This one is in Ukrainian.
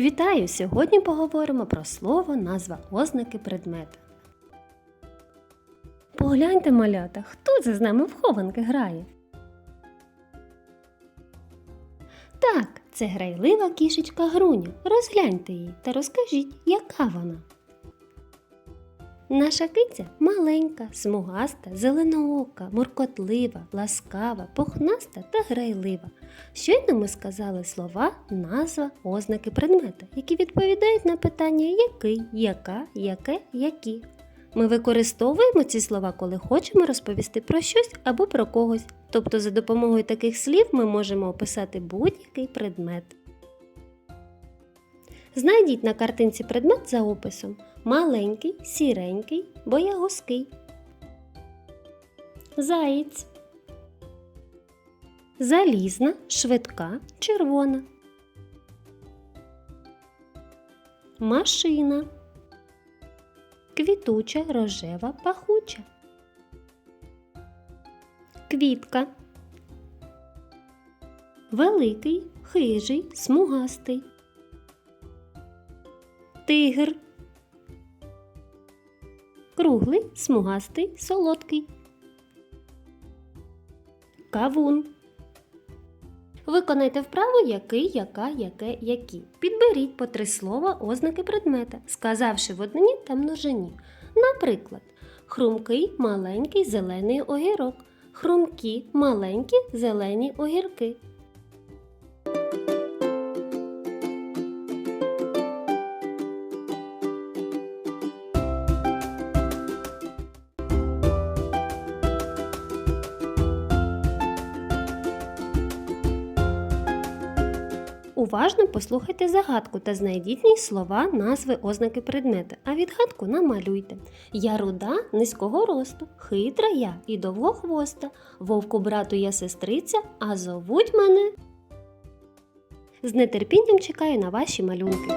Вітаю! Сьогодні поговоримо про слово, назва ознаки предмета. Погляньте, малята, хто це з нами в хованки грає? Так, це грайлива кішечка Груня. Розгляньте її та розкажіть, яка вона. Наша киця маленька, смугаста, зеленоока, муркотлива, ласкава, пухнаста та грайлива. Щойно ми сказали слова, назва, ознаки предмета, які відповідають на питання який, яка, яке, які. Ми використовуємо ці слова, коли хочемо розповісти про щось або про когось. Тобто, за допомогою таких слів ми можемо описати будь-який предмет. Знайдіть на картинці предмет за описом маленький, сіренький, боягузкий. Заєць. Залізна, швидка, червона. Машина. Квітуча, рожева, пахуча. Квітка. Великий, хижий, смугастий. Тигр. Круглий, смугастий, солодкий. Кавун. Виконайте вправу який, яка, яке, які. Підберіть по три слова ознаки предмета, сказавши в однині та множині. Наприклад, хрумкий маленький зелений огірок, хрумкі маленькі зелені огірки. Уважно послухайте загадку та знайдіть в ній слова, назви, ознаки предмета, а відгадку намалюйте. Я руда низького росту, хитра я і довгохвоста, вовку брату я сестриця, а зовуть мене. З нетерпінням чекаю на ваші малюнки.